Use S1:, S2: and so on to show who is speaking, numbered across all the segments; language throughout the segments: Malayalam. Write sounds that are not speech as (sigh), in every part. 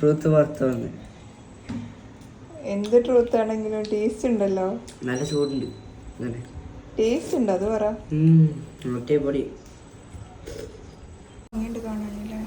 S1: ട്രൂത്ത് പുറത്തു വന്ന്
S2: എന്ത് ട്രൂത്ത് ആണെങ്കിലും ടേസ്റ്റ് ഉണ്ടല്ലോ.
S1: നല്ല ചൂടുണ്ട്.
S2: ടേസ്റ്റ് ഉണ്ട്? അത് പറ.
S1: മറ്റേ പൊടി
S2: അങ്ങോട്ട് കാണാനില്ലേ?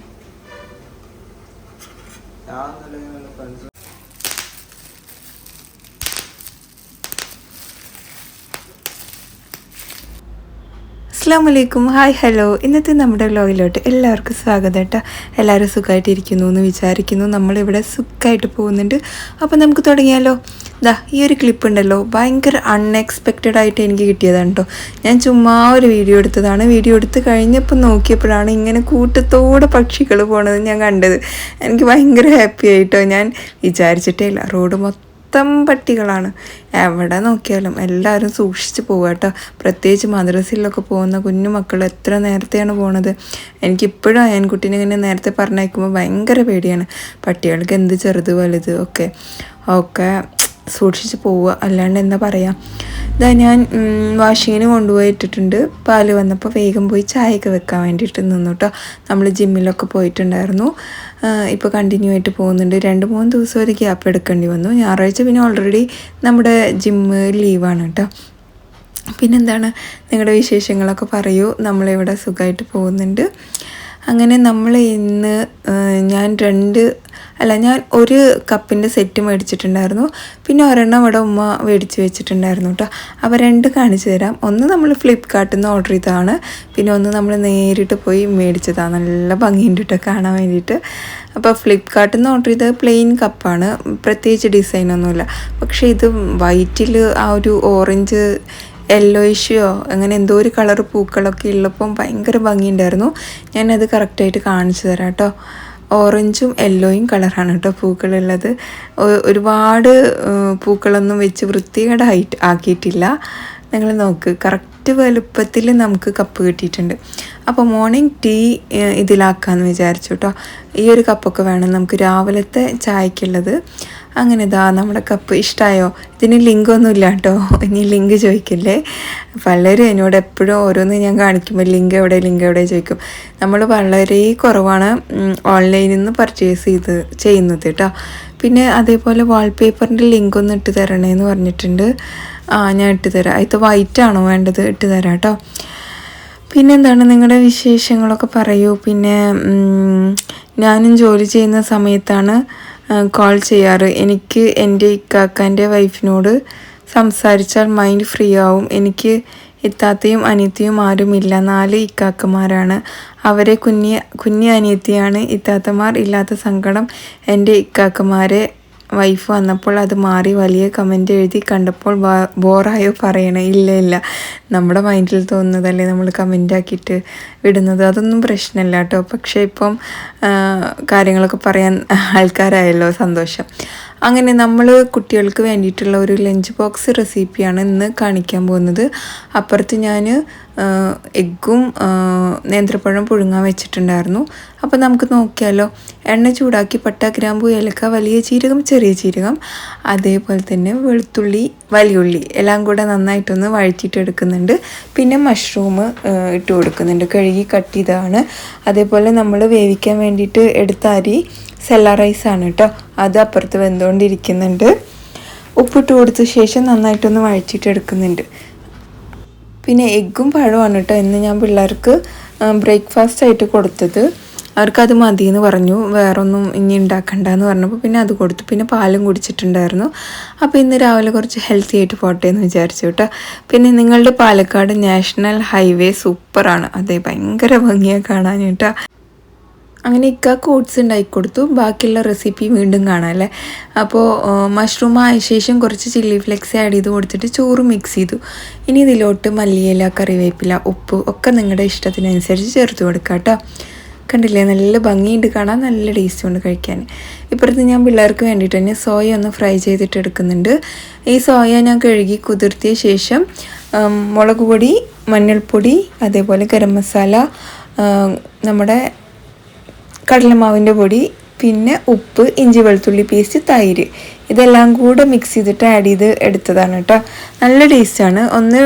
S2: അസ്സാം വലൈക്കും ഹായ് ഹലോ ഇന്നത്തെ നമ്മുടെ വ്ലോഗിലോട്ട് എല്ലാവർക്കും സ്വാഗതം കേട്ടോ. എല്ലാവരും സുഖമായിട്ടിരിക്കുന്നു എന്ന് വിചാരിക്കുന്നു. നമ്മളിവിടെ സുഖമായിട്ട് പോകുന്നുണ്ട്. അപ്പോൾ നമുക്ക് തുടങ്ങിയാലോ? ദാ ഈ ഒരു ക്ലിപ്പ് ഉണ്ടല്ലോ. ഭയങ്കര അൺഎക്സ്പെക്റ്റഡ് ആയിട്ട് എനിക്ക് കിട്ടിയതാണ് കേട്ടോ. ഞാൻ ചുമ്മാ ഒരു വീഡിയോ എടുത്തതാണ്. വീഡിയോ എടുത്ത് കഴിഞ്ഞപ്പോൾ നോക്കിയപ്പോഴാണ് ഇങ്ങനെ കൂട്ടത്തോടെ പക്ഷികൾ പോണത് ഞാൻ കണ്ടത്. എനിക്ക് ഭയങ്കര ഹാപ്പി ആയിട്ടോ ഞാൻ വിചാരിച്ചിട്ടേ ഇല്ല. റോഡ് മൊത്തം മൊത്തം പട്ടികളാണ്. എവിടെ നോക്കിയാലും എല്ലാവരും സൂക്ഷിച്ച് പോവുക കേട്ടോ. പ്രത്യേകിച്ച് മദ്രസയിലൊക്കെ പോകുന്ന കുഞ്ഞു മക്കൾ എത്ര നേരത്തെയാണ് പോണത്? എനിക്കിപ്പോഴും അയൻകുട്ടീനെ ഇങ്ങനെ നേരത്തെ പറഞ്ഞയക്കുമ്പോൾ ഭയങ്കര പേടിയാണ്. പട്ടികൾക്ക് എന്ത് ചെറുത് വലുത് ഒക്കെ ഒക്കെ സൂക്ഷിച്ച് പോവുക. അല്ലാണ്ട് എന്താ പറയുക ഇതാ ഞാൻ വാഷിങ്ങിന് കൊണ്ടുപോയി ഇട്ടിട്ടുണ്ട് വന്നപ്പോൾ വേഗം പോയി ചായയൊക്കെ വെക്കാൻ വേണ്ടിയിട്ട് നിന്നു കേട്ടോ. നമ്മൾ ജിമ്മിലൊക്കെ പോയിട്ടുണ്ടായിരുന്നു. ഇപ്പോൾ കണ്ടിന്യൂ ആയിട്ട് പോകുന്നുണ്ട്. രണ്ട് മൂന്ന് ദിവസം ഒരു ഗ്യാപ്പ് എടുക്കേണ്ടി വന്നു. ഞായറാഴ്ച പിന്നെ ഓൾറെഡി നമ്മുടെ ജിമ്മ് ലീവാണ് കേട്ടോ പിന്നെന്താണ്? നിങ്ങളുടെ വിശേഷങ്ങളൊക്കെ പറയൂ. നമ്മളിവിടെ സുഖമായിട്ട് പോകുന്നുണ്ട്. അങ്ങനെ നമ്മൾ ഇന്ന് ഞാൻ രണ്ട് അല്ല ഞാൻ ഒരു കപ്പിന്റെ സെറ്റ് മേടിച്ചിട്ടുണ്ടായിരുന്നു. പിന്നെ ഒരെണ്ണം ഇവിടെ ഉമ്മ മേടിച്ച് വെച്ചിട്ടുണ്ടായിരുന്നു കേട്ടോ അപ്പോൾ രണ്ട് കാണിച്ചു തരാം. ഒന്ന് നമ്മൾ ഫ്ലിപ്കാർട്ടിൽ നിന്ന് ഓർഡർ ചെയ്തതാണ്. പിന്നെ ഒന്ന് നമ്മൾ നേരിട്ട് പോയി മേടിച്ചതാണ്. നല്ല ഭംഗിയുണ്ട് കേട്ടോ കാണാൻ വേണ്ടിയിട്ട്. അപ്പോൾ ഫ്ലിപ്കാർട്ടിൽ നിന്ന് ഓർഡർ ചെയ്തത് പ്ലെയിൻ കപ്പാണ്. പ്രത്യേകിച്ച് ഡിസൈനൊന്നുമില്ല പക്ഷേ ഇത് വൈറ്റിൽ ആ ഒരു ഓറഞ്ച് യെല്ലോയിഷയോ അങ്ങനെ എന്തോ ഒരു കളർ പൂക്കളൊക്കെ ഉള്ളപ്പം ഭയങ്കര ഭംഗിയുണ്ടായിരുന്നു. ഞാനത് കറക്റ്റായിട്ട് കാണിച്ചു തരാം കേട്ടോ ഓറഞ്ചും യെല്ലോയും കളറാണ് കേട്ടോ പൂക്കളുള്ളത്. ഒരുപാട് പൂക്കളൊന്നും വെച്ച് വൃത്തികേടായിട്ട് ആക്കിയിട്ടില്ല. നിങ്ങൾ നോക്ക് കറക്റ്റ് വലുപ്പത്തിൽ നമുക്ക് കപ്പ് കിട്ടിയിട്ടുണ്ട്. അപ്പോൾ മോർണിംഗ് ടീ ഇതിലാക്കാമെന്ന് വിചാരിച്ചു കേട്ടോ. ഈ ഒരു കപ്പൊക്കെ വേണം നമുക്ക് രാവിലത്തെ ചായക്കുള്ളത്. അങ്ങനെ ഇതാ നമ്മുടെ കപ്പ് ഇഷ്ടമായോ ഇതിന് ലിങ്ക് ഒന്നും കേട്ടോ ഇനി ലിങ്ക് ചോദിക്കില്ലേ? പലരും എന്നോട് എപ്പോഴും ഓരോന്ന് ഞാൻ കാണിക്കുമ്പോൾ ലിങ്ക് എവിടെ ലിങ്ക് എവിടെ ചോദിക്കും. നമ്മൾ വളരെ കുറവാണ് ഓൺലൈനിൽ നിന്ന് പർച്ചേസ് ചെയ്ത് ചെയ്യുന്നത് കേട്ടോ പിന്നെ അതേപോലെ വാൾപേപ്പറിന്റെ ലിങ്ക് ഒന്ന് ഇട്ട് തരണേന്ന് പറഞ്ഞിട്ടുണ്ട്. ആ ഞാൻ ഇട്ട് തരാം. ഇത് വൈറ്റ് ആണോ വേണ്ടത്? ഇട്ട് തരാം കേട്ടോ പിന്നെ എന്താണ് നിങ്ങളുടെ വിശേഷങ്ങളൊക്കെ പറയൂ. പിന്നെ ഞാനും ജോലി ചെയ്യുന്ന സമയത്താണ് കോൾ ചെയ്യാറ്. എനിക്ക് എന്റെ ഇക്കാക്കാന്റെ വൈഫിനോട് സംസാരിച്ചാൽ മൈൻഡ് ഫ്രീ ആവും. എനിക്ക് ഇത്താത്തയും അനിയത്തിയും ആരുമില്ല. നാല് ഇക്കാക്കമാരാണ്. അവരെ കുഞ്ഞി കുഞ്ഞി അനിയത്തിയാണ് ഇത്താത്തമാർ. ഇല്ലാത്ത സങ്കടം എന്റെ ഇക്കാക്കമാരെ വൈഫ് വന്നപ്പോൾ അത് മാറി വലിയ കമന്റ് എഴുതി കണ്ടപ്പോൾ ബോറായോ പറയണേ ഇല്ല ഇല്ല. നമ്മുടെ മൈൻഡിൽ തോന്നുന്നതല്ലേ നമ്മൾ കമന്റാക്കിയിട്ട് വിടുന്നത്? അതൊന്നും പ്രശ്നമില്ല കേട്ടോ പക്ഷേ ഇപ്പം കാര്യങ്ങളൊക്കെ പറയാൻ ആൾക്കാരായല്ലോ സന്തോഷം. അങ്ങനെ നമ്മൾ കുട്ടികൾക്ക് വേണ്ടിയിട്ടുള്ള ഒരു ലഞ്ച് ബോക്സ് റെസിപ്പിയാണ് ഇന്ന് കാണിക്കാൻ പോകുന്നത്. അപ്പുറത്ത് ഞാൻ എഗ്ഗും നേന്ത്രപ്പഴം പുഴുങ്ങാൻ വെച്ചിട്ടുണ്ടായിരുന്നു. അപ്പോൾ നമുക്ക് നോക്കിയാലോ. എണ്ണ ചൂടാക്കി പട്ട ഗ്രാമ്പു ഏലക്ക വലിയ ജീരകം ചെറിയ ജീരകം അതേപോലെ തന്നെ വെളുത്തുള്ളി വലിയുള്ളി എല്ലാം കൂടെ നന്നായിട്ടൊന്ന് വഴറ്റിയിട്ടെടുക്കുന്നുണ്ട് പിന്നെ മഷ്റൂം ഇട്ട് കൊടുക്കുന്നുണ്ട്. കഴുകി കട്ട് ചെയ്തതാണ്. അതേപോലെ നമ്മൾ വേവിക്കാൻ വേണ്ടിയിട്ട് എടുത്ത അരി സെല്ല റൈസാണ് കേട്ടോ അത് അപ്പുറത്ത് വെന്തുകൊണ്ടിരിക്കുന്നുണ്ട്. ഉപ്പിട്ട് കൊടുത്ത ശേഷം നന്നായിട്ടൊന്ന് വഴിച്ചിട്ടെടുക്കുന്നുണ്ട് പിന്നെ എഗ്ഗും പഴമാണ് കേട്ടോ ഇന്ന് ഞാൻ പിള്ളേർക്ക് ബ്രേക്ക്ഫാസ്റ്റ് ആയിട്ട് കൊടുത്തത്. അവർക്കത് മതി എന്ന് പറഞ്ഞു. വേറൊന്നും ഇനി ഉണ്ടാക്കണ്ട എന്ന് പറഞ്ഞപ്പോൾ പിന്നെ അത് കൊടുത്തു. പിന്നെ പാലും കുടിച്ചിട്ടുണ്ടായിരുന്നു. അപ്പോൾ ഇന്ന് രാവിലെ കുറച്ച് ഹെൽത്തി ആയിട്ട് പോട്ടെ എന്ന് വിചാരിച്ചു കേട്ടോ പിന്നെ നിങ്ങളുടെ പാലക്കാട് നാഷണൽ ഹൈവേ സൂപ്പറാണ്. അതെ ഭയങ്കര ഭംഗിയാണ് കാണാൻ കേട്ടോ അങ്ങനെ ഇക്ക ഓട്സ് ഉണ്ടാക്കി കൊടുത്തു. ബാക്കിയുള്ള റെസിപ്പി വീണ്ടും കാണാം അല്ലേ? അപ്പോൾ മഷ്റൂം ആയ ശേഷം കുറച്ച് ചില്ലി ഫ്ലെക്സ് ആഡ് ചെയ്ത് കൊടുത്തിട്ട് ചോറ് മിക്സ് ചെയ്തു. ഇനി ഇതിലോട്ട് മല്ലിയില കറിവേപ്പില ഉപ്പ് ഒക്കെ നിങ്ങളുടെ ഇഷ്ടത്തിനനുസരിച്ച് ചേർത്ത് കൊടുക്കാം കേട്ടോ. കണ്ടില്ലേ? നല്ല ഭംഗിയുണ്ട് കാണാൻ. നല്ല ടേസ്റ്റ് ഉണ്ട് കഴിക്കാൻ. ഇപ്പുറത്ത് ഞാൻ പിള്ളേർക്ക് വേണ്ടിയിട്ട് തന്നെ സോയ ഒന്ന് ഫ്രൈ ചെയ്തിട്ട് എടുക്കുന്നുണ്ട്. ഈ സോയ ഞാൻ കഴുകി കുതിർത്തിയ ശേഷം മുളക് പൊടി മഞ്ഞൾപ്പൊടി അതേപോലെ ഗരം മസാല നമ്മുടെ കടലമാവിന്റെ പൊടി പിന്നെ ഉപ്പ് ഇഞ്ചി വെളുത്തുള്ളി പേസ്റ്റ് തൈര്. ഇതെല്ലാം കൂടെ മിക്സ് ചെയ്തിട്ട് ആഡ് ചെയ്ത് എടുത്തതാണ് കേട്ടോ. നല്ല ടേസ്റ്റാണ് ഒന്ന്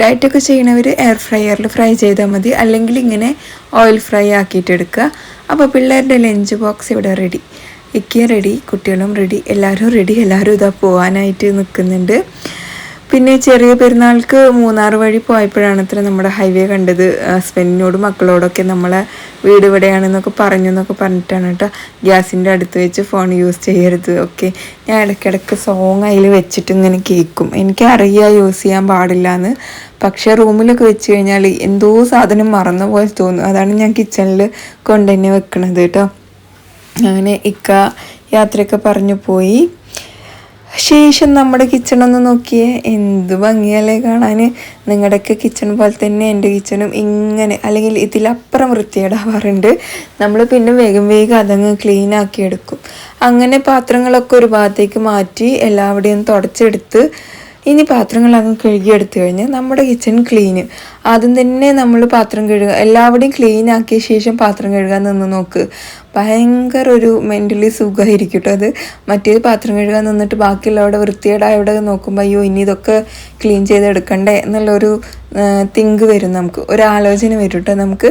S2: ഡയറ്റൊക്കെ ചെയ്യണവർ എയർ ഫ്രയറിൽ ഫ്രൈ ചെയ്താൽ മതി. അല്ലെങ്കിൽ ഇങ്ങനെ ഓയിൽ ഫ്രൈ ആക്കിയിട്ട് എടുക്കുക. അപ്പോൾ പിള്ളേരുടെ ലഞ്ച് ബോക്സ് ഇവിടെ റെഡി ഇക്കിയ റെഡി കുട്ടികളും റെഡി എല്ലാവരും റെഡി എല്ലാവരും ഇതാ പോകാനായിട്ട് നിൽക്കുന്നുണ്ട്. പിന്നെ ചെറിയ പെരുന്നാൾക്ക് മൂന്നാർ വഴി പോയപ്പോഴാണ് അത്ര നമ്മുടെ ഹൈവേ കണ്ടത്. ഹസ്ബൻഡിനോടും മക്കളോടൊക്കെ നമ്മളെ വീട് ഇവിടെയാണെന്നൊക്കെ പറഞ്ഞു എന്നൊക്കെ പറഞ്ഞിട്ടാണ് കേട്ടോ. ഗ്യാസിന്റെ അടുത്ത് വെച്ച് ഫോൺ യൂസ് ചെയ്യരുത്. ഓക്കെ ഞാൻ ഇടയ്ക്കിടയ്ക്ക് സോങ് അതിൽ വെച്ചിട്ട് ഇങ്ങനെ കേൾക്കും എനിക്കറിയാം യൂസ് ചെയ്യാൻ പാടില്ല എന്ന് പക്ഷേ റൂമിലൊക്കെ വെച്ച് കഴിഞ്ഞാൽ എന്തോ സാധനം മറന്ന പോലെ തോന്നും. അതാണ് ഞാൻ കിച്ചണിൽ കൊണ്ടുതന്നെ വെക്കണത് കേട്ടോ. അങ്ങനെ ഇക്ക യാത്രയൊക്കെ പറഞ്ഞു പോയി. ശേഷം നമ്മുടെ കിച്ചൺ ഒന്ന് നോക്കിയേ. എന്ത് ഭംഗിയല്ലേ കാണാൻ നിങ്ങളുടെയൊക്കെ കിച്ചൺ പോലെ തന്നെ എന്റെ കിച്ചണും ഇങ്ങനെ അല്ലെങ്കിൽ ഇതിലപ്പുറം വൃത്തിയേടാവാറുണ്ട് നമ്മൾ പിന്നെ വേഗം വേഗം അതങ്ങ് ക്ലീൻ ആക്കി എടുക്കും. അങ്ങനെ പാത്രങ്ങളൊക്കെ ഒരു ഭാഗത്തേക്ക് മാറ്റി എല്ലാവിടെയും തുടച്ചെടുത്ത് ഇനി പാത്രങ്ങൾ അങ്ങ് കഴുകിയെടുത്തു കഴിഞ്ഞാൽ നമ്മുടെ കിച്ചൺ ക്ലീന് ആദ്യം തന്നെ നമ്മൾ പാത്രം കഴുകുക എല്ലാവരുടെയും ക്ലീൻ ആക്കിയ ശേഷം പാത്രം കഴുകാൻ നിന്ന് നോക്ക്. ഭയങ്കര ഒരു മെന്റലി സുഖമായിരിക്കും കേട്ടോ അത്. മറ്റേത് പാത്രം കഴുകാൻ നിന്നിട്ട് ബാക്കിയുള്ളവിടെ വൃത്തിയേടായ അവിടെ നോക്കുമ്പോൾ അയ്യോ ഇനി ഇതൊക്കെ ക്ലീൻ ചെയ്തെടുക്കണ്ടേ എന്നുള്ളൊരു തിങ്ക് വരും നമുക്ക്. ഒരു ആലോചന വരും കേട്ടോ നമുക്ക്.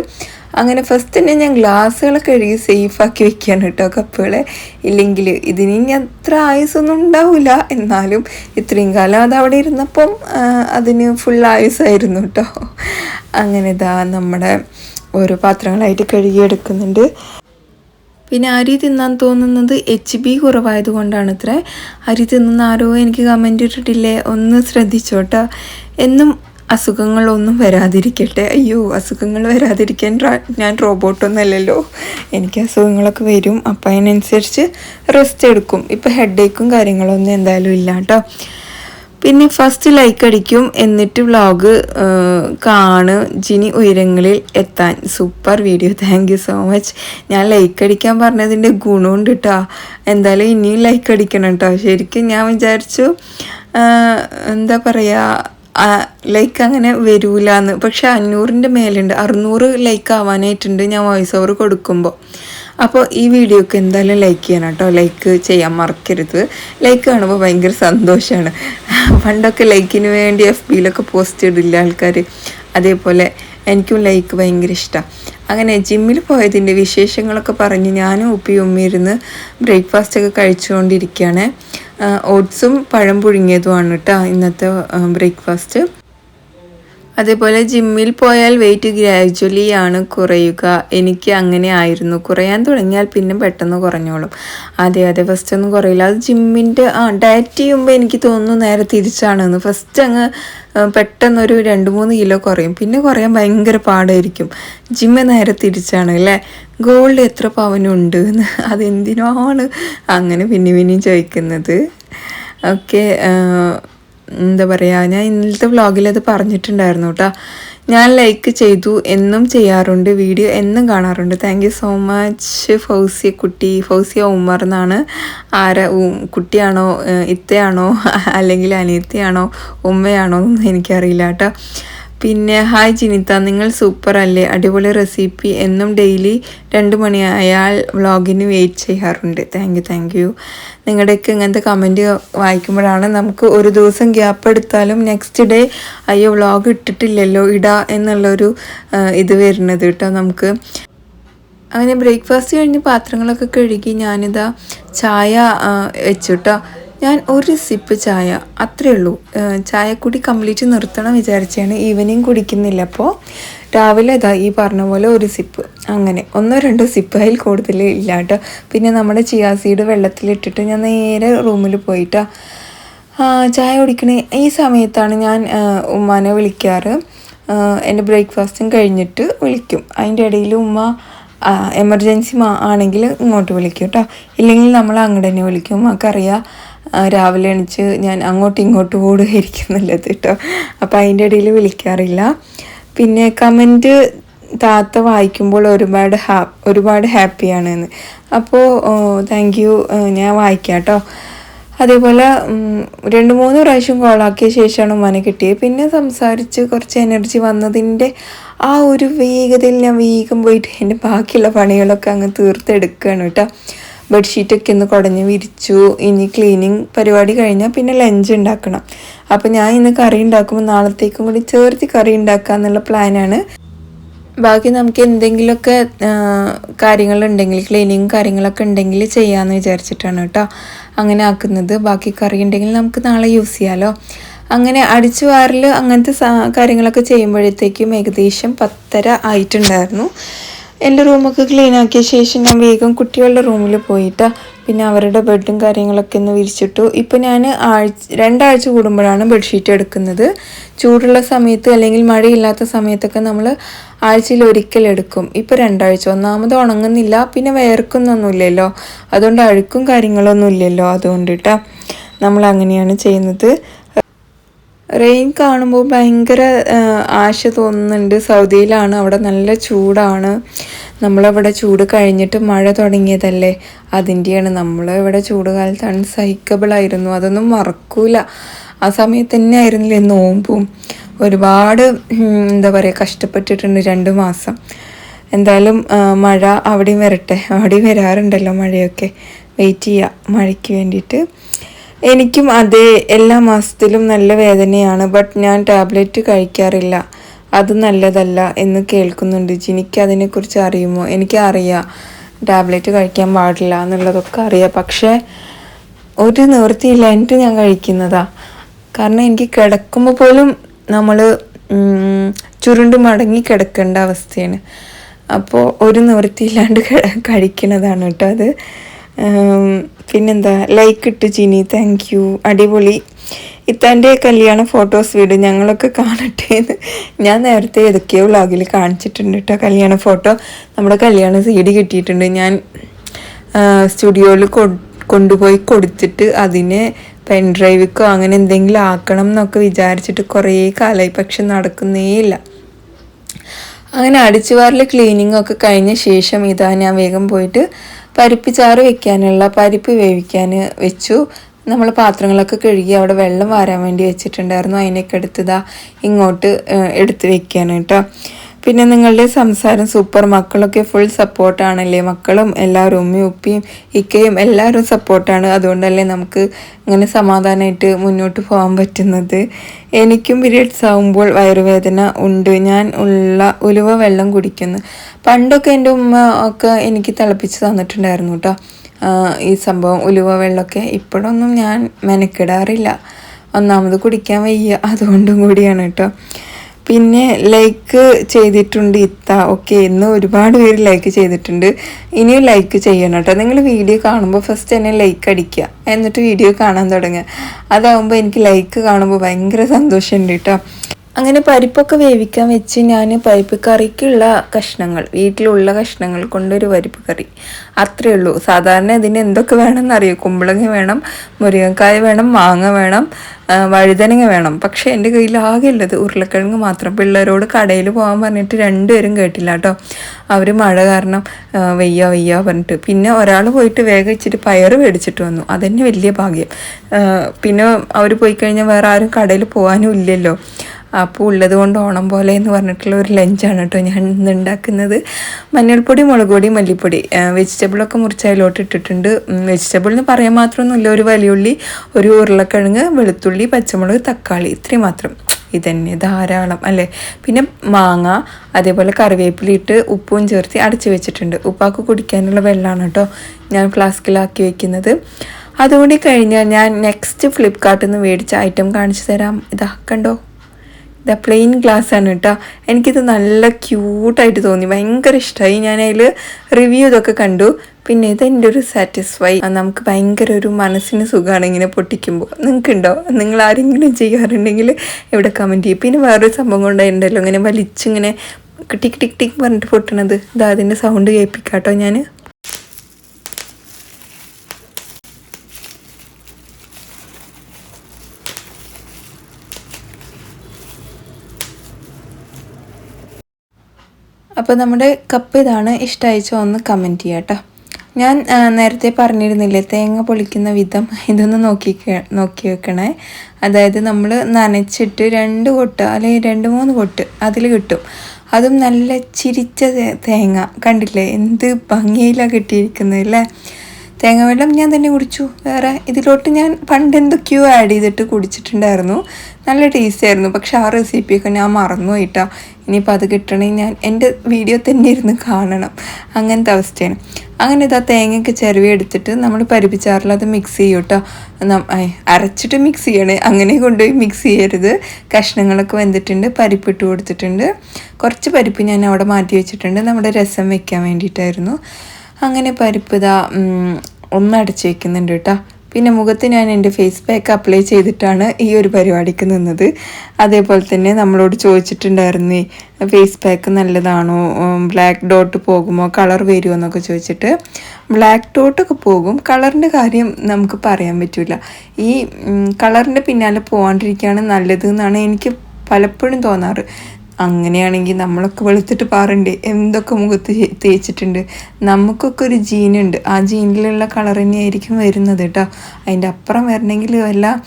S2: അങ്ങനെ ഫസ്റ്റ് തന്നെ ഞാൻ ഗ്ലാസ്സുകളൊക്കെ കഴുകി സേഫാക്കി വെക്കുകയാണ് കേട്ടോ കപ്പുകളെ. ഇല്ലെങ്കിൽ ഇതിന് ഇനി അത്ര ആയുസൊന്നും ഉണ്ടാവില്ല എന്നാലും ഇത്രയും കാലം അത് അവിടെ ഇരുന്നപ്പം അതിന് ഫുൾ ആയുസായിരുന്നു കേട്ടോ അങ്ങനെ ഇതാ നമ്മുടെ ഓരോ പാത്രങ്ങളായിട്ട് കഴുകിയെടുക്കുന്നുണ്ട്. പിന്നെ അരി തിന്നാൻ തോന്നുന്നത് എച്ച് ബി കുറവായത് കൊണ്ടാണ് ഇത്ര അരി തിന്നുന്ന ആരോ എനിക്ക് കമന്റ് ഇട്ടിട്ടില്ലേ? ഒന്ന് ശ്രദ്ധിച്ചോട്ടോ. എന്നും അസുഖങ്ങളൊന്നും വരാതിരിക്കട്ടെ. അയ്യോ അസുഖങ്ങൾ വരാതിരിക്കാൻ ഞാൻ റോബോട്ടൊന്നുമല്ലല്ലോ എനിക്ക് അസുഖങ്ങളൊക്കെ വരും. അപ്പം അതിനനുസരിച്ച് റെസ്റ്റ് എടുക്കും. ഇപ്പം ഹെഡേക്കും കാര്യങ്ങളൊന്നും എന്തായാലും ഇല്ല കേട്ടോ പിന്നെ ഫസ്റ്റ് ലൈക്ക് അടിക്കും. എന്നിട്ട് വ്ളോഗ് കാണ്. ജിനി ഉയരങ്ങളിൽ എത്താൻ. Super video thank you so much ഞാൻ ലൈക്ക് അടിക്കാൻ പറഞ്ഞതിന്റെ ഗുണമുണ്ട് കേട്ടോ എന്തായാലും ഇനിയും ലൈക്ക് അടിക്കണം കേട്ടോ ശരിക്കും ഞാൻ വിചാരിച്ചു എന്താ പറയുക ലൈക്ക് അങ്ങനെ വരൂല എന്ന് പക്ഷെ അഞ്ഞൂറിന്റെ മേലുണ്ട്. അറുന്നൂറ് ലൈക്ക് ആവാനായിട്ടുണ്ട് ഞാൻ വോയിസ് ഓവർ കൊടുക്കുമ്പോൾ അപ്പോൾ ഈ വീഡിയോക്ക് എന്തായാലും ലൈക്ക് ചെയ്യണം കേട്ടോ ലൈക്ക് ചെയ്യാൻ മറക്കരുത്. ലൈക്ക് കാണുമ്പോൾ ഭയങ്കര സന്തോഷമാണ് പണ്ടൊക്കെ ലൈക്കിന് വേണ്ടി എഫ് ബിയിലൊക്കെ പോസ്റ്റ് ഇടില്ല ആൾക്കാർ അതേപോലെ എനിക്കും ലൈക്ക് ഭയങ്കര ഇഷ്ടമാണ് അങ്ങനെ ജിമ്മിൽ പോയതിന്റെ വിശേഷങ്ങളൊക്കെ പറഞ്ഞ് ഞാനും ഉപ്പിയും ബ്രേക്ക്ഫാസ്റ്റ് ഒക്കെ കഴിച്ചുകൊണ്ടിരിക്കുകയാണ് ഓട്സും പഴം പുഴുങ്ങിയതുമാണ് കേട്ടോ ഇന്നത്തെ ബ്രേക്ക്ഫാസ്റ്റ് അതേപോലെ ജിമ്മിൽ പോയാൽ വെയിറ്റ് ഗ്രാജുവലി ആണ് കുറയുക. എനിക്ക് അങ്ങനെ ആയിരുന്നു. കുറയാൻ തുടങ്ങിയാൽ പിന്നെ പെട്ടെന്ന് കുറഞ്ഞോളും. അതെ അതെ ഫസ്റ്റ് ഒന്നും കുറയില്ല. അത് ജിമ്മിന്റെ ആ ഡയറ്റ് ചെയ്യുമ്പോൾ എനിക്ക് തോന്നുന്നു നേരെ തിരിച്ചാണെന്ന് ഫസ്റ്റ് അങ്ങ് പെട്ടെന്ന് പെട്ടെന്നൊരു രണ്ട് മൂന്ന് കിലോ കുറയും. പിന്നെ കുറയാൻ ഭയങ്കര പാടായിരിക്കും. ജിമ്മ് നേരെ തിരിച്ചാണ് അല്ലേ? ഗോൾഡ് എത്ര പവനുണ്ട് എന്ന്. അതെന്തിനാണ് അങ്ങനെ പിന്നെ പിന്നെയും ചോദിക്കുന്നത്? ഓക്കെ എന്താ പറയുക ഞാൻ ഇന്നലത്തെ വ്ളോഗിൽ അത് പറഞ്ഞിട്ടുണ്ടായിരുന്നു കേട്ടോ ഞാൻ ലൈക്ക് ചെയ്തു എന്നും ചെയ്യാറുണ്ട് വീഡിയോ എന്നും കാണാറുണ്ട്. Thank you so much Fousiya കുട്ടി ഫൗസിയ ഉമ്മർ എന്നാണ്. ആരാ കുട്ടിയാണോ ഇത്തയാണോ അല്ലെങ്കിൽ അനിയത്തിയാണോ ഉമ്മയാണോ എന്ന് എനിക്കറിയില്ല കേട്ടോ പിന്നെ ഹായ് ജിനിത്ത നിങ്ങൾ സൂപ്പർ അല്ലേ അടിപൊളി റെസിപ്പി. എന്നും ഡെയിലി രണ്ട് മണി അയാൾ വ്ളോഗിന് വെയിറ്റ് ചെയ്യാറുണ്ട്. Thank you thank you. നിങ്ങളുടെയൊക്കെ ഇങ്ങനത്തെ കമന്റ് വായിക്കുമ്പോഴാണ് നമുക്ക് ഒരു ദിവസം ഗ്യാപ്പ് എടുത്താലും നെക്സ്റ്റ് ഡേ അയ്യോ വ്ളോഗ് ഇട്ടിട്ടില്ലല്ലോ ഇടാ എന്നുള്ളൊരു ഇത് വരുന്നത് കേട്ടോ നമുക്ക്. അങ്ങനെ ബ്രേക്ക്ഫാസ്റ്റ് കഴിഞ്ഞ് പാത്രങ്ങളൊക്കെ കഴുകി ഞാനിതാ ചായ വെച്ചു കേട്ടോ ഞാൻ ഒരു സിപ്പ് ചായ അത്രേ ഉള്ളൂ. ചായ ചായക്കുടി കംപ്ലീറ്റ് നിർത്തണം വിചാരിച്ചാണ് ഈവനിങ് കുടിക്കുന്നില്ല അപ്പോൾ രാവിലെ ഇതാ ഈ പറഞ്ഞ പോലെ ഒരു സിപ്പ് അങ്ങനെ ഒന്നോ രണ്ടോ സിപ്പ് അതിൽ കൂടുതൽ ഇല്ല കേട്ടോ. പിന്നെ നമ്മുടെ ചിയാ സീഡ് വെള്ളത്തിലിട്ടിട്ട് ഞാൻ നേരെ റൂമിൽ പോയിട്ടാ ചായ കുടിക്കണേ. ഈ സമയത്താണ് ഞാൻ ഉമ്മാനെ വിളിക്കാറ്. എന്റെ ബ്രേക്ക്ഫാസ്റ്റും കഴിഞ്ഞിട്ട് വിളിക്കും. അതിന്റെ ഇടയിൽ ഉമ്മ എമർജൻസി ആണെങ്കിൽ ഇങ്ങോട്ട് വിളിക്കും കേട്ടോ. ഇല്ലെങ്കിൽ നമ്മൾ അങ്ങോട്ട് തന്നെ വിളിക്കും. ഉമ്മക്കറിയാം ആ, രാവിലെ എണിച്ച് ഞാൻ അങ്ങോട്ടും ഇങ്ങോട്ടും ഓടുകയായിരിക്കുന്നുള്ളത് കേട്ടോ. അപ്പോൾ അതിന്റെ ഇടയിൽ വിളിക്കാറില്ല. പിന്നെ കമന്റ് താത്ത വായിക്കുമ്പോൾ ഒരുപാട് ഹാ ഒരുപാട് ഹാപ്പിയാണ് എന്ന് അപ്പോൾ താങ്ക് യു ഞാൻ വായിക്കാം കേട്ടോ. അതേപോലെ രണ്ട് മൂന്ന് പ്രാവശ്യം കോളാക്കിയ ശേഷമാണ് ഉമ്മാനെ കിട്ടിയത്. പിന്നെ സംസാരിച്ച് കുറച്ച് എനർജി വന്നതിന്റെ ആ ഒരു വേഗതയിൽ ഞാൻ വേഗം പോയിട്ട് എന്റെ ബാക്കിയുള്ള പണികളൊക്കെ അങ്ങ് തീർത്തെടുക്കുകയാണ് കേട്ടോ. ബെഡ്ഷീറ്റൊക്കെ ഒന്ന് കുടഞ്ഞ് വിരിച്ചു. ഇനി ക്ലീനിങ് പരിപാടി കഴിഞ്ഞാൽ പിന്നെ ലഞ്ച് ഉണ്ടാക്കണം. അപ്പോൾ ഞാൻ ഇന്ന് കറി ഉണ്ടാക്കുമ്പോൾ നാളത്തേക്കും കൂടി ചേർത്ത് കറി ഉണ്ടാക്കുക എന്നുള്ള പ്ലാനാണ് ബാക്കി നമുക്ക് എന്തെങ്കിലുമൊക്കെ കാര്യങ്ങളുണ്ടെങ്കിൽ ക്ലീനിങ് കാര്യങ്ങളൊക്കെ ഉണ്ടെങ്കിൽ ചെയ്യാമെന്ന് വിചാരിച്ചിട്ടാണ് കേട്ടോ അങ്ങനെ ആക്കുന്നത്. ബാക്കി കറി ഉണ്ടെങ്കിൽ നമുക്ക് നാളെ യൂസ് ചെയ്യാമല്ലോ അങ്ങനെ അടിച്ചു വാറിൽ അങ്ങനത്തെ കാര്യങ്ങളൊക്കെ ചെയ്യുമ്പോഴത്തേക്കും ഏകദേശം പത്തര ആയിട്ടുണ്ടായിരുന്നു. എന്റെ റൂമൊക്കെ ക്ലീൻ ആക്കിയ ശേഷം ഞാൻ വേഗം കുട്ടികളുടെ റൂമിൽ പോയിട്ട്. പിന്നെ അവരുടെ ബെഡും കാര്യങ്ങളൊക്കെ ഒന്ന് വിരിച്ചിട്ടു. ഇപ്പോൾ ഞാൻ ആഴ്ച രണ്ടാഴ്ച കൂടുമ്പോഴാണ് ബെഡ്ഷീറ്റ് എടുക്കുന്നത്. ചൂടുള്ള സമയത്ത് അല്ലെങ്കിൽ മഴയില്ലാത്ത സമയത്തൊക്കെ നമ്മൾ ആഴ്ചയിൽ ഒരിക്കൽ എടുക്കും. ഇപ്പോൾ രണ്ടാഴ്ച. ഒന്നാമത് ഉണങ്ങുന്നില്ല പിന്നെ വേർക്കുന്നൊന്നുമില്ലല്ലോ അതുകൊണ്ട് അഴുക്കും കാര്യങ്ങളൊന്നും ഇല്ലല്ലോ അതുകൊണ്ടിട്ടാ നമ്മൾ അങ്ങനെയാണ് ചെയ്യുന്നത്. റെയിൻ കാണുമ്പോൾ ഭയങ്കര ആശ തോന്നുന്നുണ്ട്. സൗദിയിലാണ് അവിടെ നല്ല ചൂടാണ്. നമ്മളവിടെ ചൂട് കഴിഞ്ഞിട്ട് മഴ തുടങ്ങിയതല്ലേ? അതിന്റെയാണ് നമ്മൾ ഇവിടെ ചൂട് കാലത്ത് അൺസൈക്കബിൾ ആയിരുന്നു. അതൊന്നും മറക്കൂല. ആ സമയത്ത് തന്നെ ആയിരുന്നില്ലേ? നോമ്പും. ഒരുപാട് എന്താ പറയുക കഷ്ടപ്പെട്ടിട്ടുണ്ട് രണ്ട് മാസം. എന്തായാലും മഴ അവിടെയും വരട്ടെ. അവിടെയും വരാറുണ്ടല്ലോ മഴയൊക്കെ. വെയിറ്റ് ചെയ്യുക മഴയ്ക്ക് വേണ്ടിയിട്ട്. എനിക്കും അതേ എല്ലാ മാസത്തിലും നല്ല വേദനയാണ് ബട്ട് ഞാൻ ടാബ്ലറ്റ് കഴിക്കാറില്ല. അത് നല്ലതല്ല എന്ന് കേൾക്കുന്നുണ്ട്. ജിനിക്ക് അതിനെക്കുറിച്ച് അറിയുമോ? എനിക്ക് അറിയാം. ടാബ്ലറ്റ് കഴിക്കാൻ പാടില്ല എന്നുള്ളതൊക്കെ അറിയാം. പക്ഷേ ഒരു നിവൃത്തിയില്ല എന്നിട്ട് ഞാൻ കഴിക്കുന്നതാ. കാരണം എനിക്ക് കിടക്കുമ്പോൾ പോലും നമ്മൾ ചുരുണ്ട് മടങ്ങി കിടക്കേണ്ട അവസ്ഥയാണ്. അപ്പോൾ ഒരു നിവൃത്തിയില്ലാണ്ട് (laughs) കഴിക്കണതാണ് കേട്ടോ അത്. പിന്നെന്താ? ലൈക്ക് ഇട്ട് ചിനി താങ്ക് യു അടിപൊളി. ഇത്താന്റെ കല്യാണ ഫോട്ടോസ് വീട് ഞങ്ങളൊക്കെ കാണട്ടെ എന്ന് ഞാൻ നേരത്തെ ഏതൊക്കെയോ വ്ളോഗിൽ കാണിച്ചിട്ടുണ്ട് കേട്ടോ കല്യാണ ഫോട്ടോ നമ്മുടെ കല്യാണ സി കിട്ടിയിട്ടുണ്ട്. ഞാൻ സ്റ്റുഡിയോയിൽ കൊണ്ടുപോയി കൊടുത്തിട്ട് അതിനെ പെൻ ഡ്രൈവിക്കോ അങ്ങനെ എന്തെങ്കിലും ആക്കണം എന്നൊക്കെ വിചാരിച്ചിട്ട് കുറേ കാലമായി പക്ഷെ നടക്കുന്നേയില്ല അങ്ങനെ അടിച്ചുവാറിൽ ക്ലീനിങ് ഒക്കെ കഴിഞ്ഞ ശേഷം ഇതാ ഞാൻ വേഗം പോയിട്ട് പരിപ്പ് ചാറ് വെക്കാനുള്ള പരിപ്പ് വേവിക്കാൻ വെച്ചു. നമ്മൾ പാത്രങ്ങളൊക്കെ കഴുകി അവിടെ വെള്ളം വാരാൻ വേണ്ടി വെച്ചിട്ടുണ്ടായിരുന്നു. അതിനൊക്കെ എടുത്തതാ ഇങ്ങോട്ട് എടുത്ത് വെക്കാൻ കേട്ടോ. പിന്നെ നിങ്ങളുടെ സംസാരം സൂപ്പർ മക്കളൊക്കെ ഫുൾ സപ്പോർട്ടാണല്ലേ മക്കളും എല്ലാവരും ഉമ്മയും ഉപ്പിയും ഇക്കയും എല്ലാവരും സപ്പോർട്ടാണ് അതുകൊണ്ടല്ലേ നമുക്ക് ഇങ്ങനെ സമാധാനമായിട്ട് മുന്നോട്ട് പോകാൻ പറ്റുന്നത്. എനിക്കും പീരിയഡ്സ് ആകുമ്പോൾ വയറുവേദന ഉണ്ട്. ഞാൻ ഉള്ള ഉലുവ വെള്ളം കുടിക്കുന്നു. പണ്ടൊക്കെ എന്റെ ഉമ്മ ഒക്കെ എനിക്ക് തിളപ്പിച്ച് തന്നിട്ടുണ്ടായിരുന്നു കേട്ടോ. ഈ സംഭവം ഉലുവ വെള്ളമൊക്കെ. ഇപ്പോഴൊന്നും ഞാൻ മെനക്കിടാറില്ല. ഒന്നാമത് കുടിക്കാൻ വയ്യ. അതുകൊണ്ടും കൂടിയാണ് കേട്ടോ. പിന്നെ ലൈക്ക് ചെയ്തിട്ടുണ്ട് ഇത്ത. ഓക്കെ ഇന്ന് ഒരുപാട് പേര് ലൈക്ക് ചെയ്തിട്ടുണ്ട്. ഇനിയും ലൈക്ക് ചെയ്യണം കേട്ടോ നിങ്ങൾ വീഡിയോ കാണുമ്പോൾ ഫസ്റ്റ് തന്നെ ലൈക്ക് അടിക്കുക. എന്നിട്ട് വീഡിയോ കാണാൻ തുടങ്ങുക. അതാവുമ്പോൾ എനിക്ക് ലൈക്ക് കാണുമ്പോൾ ഭയങ്കര സന്തോഷമുണ്ട് കേട്ടോ അങ്ങനെ പരിപ്പൊക്കെ വേവിക്കാൻ വെച്ച് ഞാൻ പരിപ്പ് കറിക്കുള്ള കഷ്ണങ്ങൾ വീട്ടിലുള്ള കഷ്ണങ്ങൾ കൊണ്ടൊരു പരിപ്പ് കറി. അത്രേ ഉള്ളൂ. സാധാരണ ഇതിന് എന്തൊക്കെ വേണമെന്ന് അറിയോ? കുമ്പളങ്ങ വേണം മുരിങ്ങക്കായ വേണം മാങ്ങ വേണം വഴുതനങ്ങ വേണം. പക്ഷേ എന്റെ കയ്യിൽ ആകെ ഉള്ളത് ഉരുളക്കിഴങ്ങ് മാത്രം. പിള്ളേരോട് കടയിൽ പോകാൻ പറഞ്ഞിട്ട് രണ്ടുപേരും കേട്ടില്ല കേട്ടോ. അവർ മഴ കാരണം വെയ്യ വെയ്യ പറഞ്ഞിട്ട്. പിന്നെ ഒരാൾ പോയിട്ട് വേഗം ഇച്ചിരി പയർ മേടിച്ചിട്ട് വന്നു. അതന്നെ വലിയ ഭാഗ്യം. പിന്നെ അവർ പോയി കഴിഞ്ഞാൽ വേറെ ആരും കടയിൽ പോകാനും ഇല്ലല്ലോ. അപ്പോൾ ഉള്ളത് കൊണ്ട് ഓണം പോലെ എന്ന് പറഞ്ഞിട്ടുള്ള ഒരു ലഞ്ചാണ് കേട്ടോ ഞാൻ ഇന്ന് ഉണ്ടാക്കുന്നത്. മഞ്ഞൾപ്പൊടി മുളക് പൊടി മല്ലിപ്പൊടി. വെജിറ്റബിളൊക്കെ മുറിച്ച് ഇട്ടിട്ടുണ്ട്. വെജിറ്റബിൾ എന്ന് പറയാൻ മാത്രമൊന്നുമില്ല. ഒരു വലിയുള്ളി ഒരു ഉരുളക്കിഴങ്ങ് വെളുത്തുള്ളി പച്ചമുളക് തക്കാളി ഇത്രയും മാത്രം. ഇതന്നെ ധാരാളം അല്ലേ? പിന്നെ മാങ്ങ അതേപോലെ കറിവേപ്പില ഇട്ട് ഉപ്പും ചേർത്ത് അടച്ചു വെച്ചിട്ടുണ്ട്. ഉപ്പാക്ക് കുടിക്കാനുള്ള വെള്ളമാണ് കേട്ടോ ഞാൻ ഫ്ലാസ്കിലാക്കി വെക്കുന്നത്. അതുകൂടി കഴിഞ്ഞാൽ ഞാൻ നെക്സ്റ്റ് ഫ്ലിപ്കാർട്ടിൽ നിന്ന് മേടിച്ച ഐറ്റം കാണിച്ചു തരാം. ഇതാ കണ്ടോ? ഇതാ പ്ലെയിൻ ഗ്ലാസ് ആണ് കേട്ടോ. എനിക്കിത് നല്ല ക്യൂട്ടായിട്ട് തോന്നി. ഭയങ്കര ഇഷ്ടമായി ഞാൻ അതിൽ റിവ്യൂ ഇതൊക്കെ കണ്ടു. പിന്നെ ഇത് എന്റെ ഒരു സാറ്റിസ്ഫൈ നമുക്ക് ഭയങ്കര ഒരു മനസ്സിന് സുഖമാണ് ഇങ്ങനെ പൊട്ടിക്കുമ്പോൾ നിങ്ങൾക്കുണ്ടോ? നിങ്ങൾ ആരെങ്കിലും ചെയ്യാറുണ്ടെങ്കിൽ ഇവിടെ കമന്റ് ചെയ്യും. പിന്നെ വേറൊരു സംഭവം കൊണ്ടായിട്ടുണ്ടല്ലോ ഇങ്ങനെ വലിച്ചിങ്ങനെ ടിക് ടിക് ടിക് പറഞ്ഞിട്ട് പൊട്ടണത്. ഇതാ അതിന്റെ സൗണ്ട് കേൾപ്പിക്കാട്ടോ ഞാൻ അപ്പോൾ നമ്മുടെ കപ്പ് ഇതാണ് ഇഷ്ടമായിച്ച ഒന്ന് കമന്റ് ചെയ്യാം കേട്ടോ ഞാൻ നേരത്തെ പറഞ്ഞിരുന്നില്ലേ തേങ്ങ പൊളിക്കുന്ന വിധം ഇതൊന്ന് നോക്കി നോക്കി വെക്കണേ. അതായത് നമ്മൾ നനച്ചിട്ട് രണ്ട് കൊട്ട് അല്ലെങ്കിൽ രണ്ട് മൂന്ന് കൊട്ട് അതിൽ കിട്ടും. അതും നല്ല ചിരിച്ച തേങ്ങ. കണ്ടില്ലേ? എന്ത് ഭംഗിയിലാണ് കിട്ടിയിരിക്കുന്നത് അല്ലേ തേങ്ങ വെള്ളം ഞാൻ തന്നെ കുടിച്ചു. വേറെ ഇതിലോട്ട് ഞാൻ പണ്ട് എന്തൊക്കെയോ ആഡ് ചെയ്തിട്ട് കുടിച്ചിട്ടുണ്ടായിരുന്നു. നല്ല ടേസ്റ്റ് ആയിരുന്നു. പക്ഷെ ആ റെസിപ്പിയൊക്കെ ഞാൻ മറന്നു പോയിട്ടാ. ഇനിയിപ്പോൾ അത് കിട്ടണമെങ്കിൽ ഞാൻ എന്റെ വീഡിയോ തന്നെ ഇരുന്ന് കാണണം. അങ്ങനത്തെ അവസ്ഥയാണ്. അങ്ങനെ ഇതാ തേങ്ങയൊക്കെ ചിരവി എടുത്തിട്ട് നമ്മൾ പരിപ്പിച്ചാറിൽ അത് മിക്സ് ചെയ്യും കേട്ടോ അരച്ചിട്ട് മിക്സ് ചെയ്യണേ. അങ്ങനെ കൊണ്ടുപോയി മിക്സ് ചെയ്യരുത്. കഷ്ണങ്ങളൊക്കെ വെന്തിട്ടുണ്ട് പരിപ്പിട്ട് കൊടുത്തിട്ടുണ്ട്. കുറച്ച് പരിപ്പ് ഞാൻ അവിടെ മാറ്റി വെച്ചിട്ടുണ്ട്. നമ്മുടെ രസം വെക്കാൻ വേണ്ടിയിട്ടായിരുന്നു. അങ്ങനെ പരിപ്പ് ഇതാ ഒന്ന് അടച്ച് വെക്കുന്നുണ്ട് കേട്ടോ. പിന്നെ മുഖത്ത് ഞാൻ എന്റെ ഫേസ് പാക്ക് അപ്ലൈ ചെയ്തിട്ടാണ് ഈ ഒരു പരിപാടിക്ക് നിന്നത്. അതേപോലെ തന്നെ നമ്മളോട് ചോദിച്ചിട്ടുണ്ടായിരുന്നു ഫേസ് പാക്ക് നല്ലതാണോ? ബ്ലാക്ക് ഡോട്ട് പോകുമോ? കളർ വരുമോ? എന്നൊക്കെ ചോദിച്ചിട്ട് ബ്ലാക്ക് ഡോട്ടൊക്കെ പോകും. കളറിന്റെ കാര്യം നമുക്ക് പറയാൻ പറ്റില്ല ഈ കളറിന്റെ പിന്നാലെ പോകാണ്ടിരിക്കുകയാണ് നല്ലത് എന്നാണ് എനിക്ക് പലപ്പോഴും തോന്നാറ്. അങ്ങനെയാണെങ്കിൽ നമ്മളൊക്കെ വെളുത്തിട്ട് പാറുണ്ട്. എന്തൊക്കെ മുഖത്ത് തേച്ചിട്ടുണ്ട്. നമുക്കൊക്കെ ഒരു ജീനുണ്ട്. ആ ജീനിലുള്ള കളർ തന്നെയായിരിക്കും വരുന്നത് കേട്ടോ. അതിന്റെ അപ്പുറം വരണമെങ്കിൽ വല്ല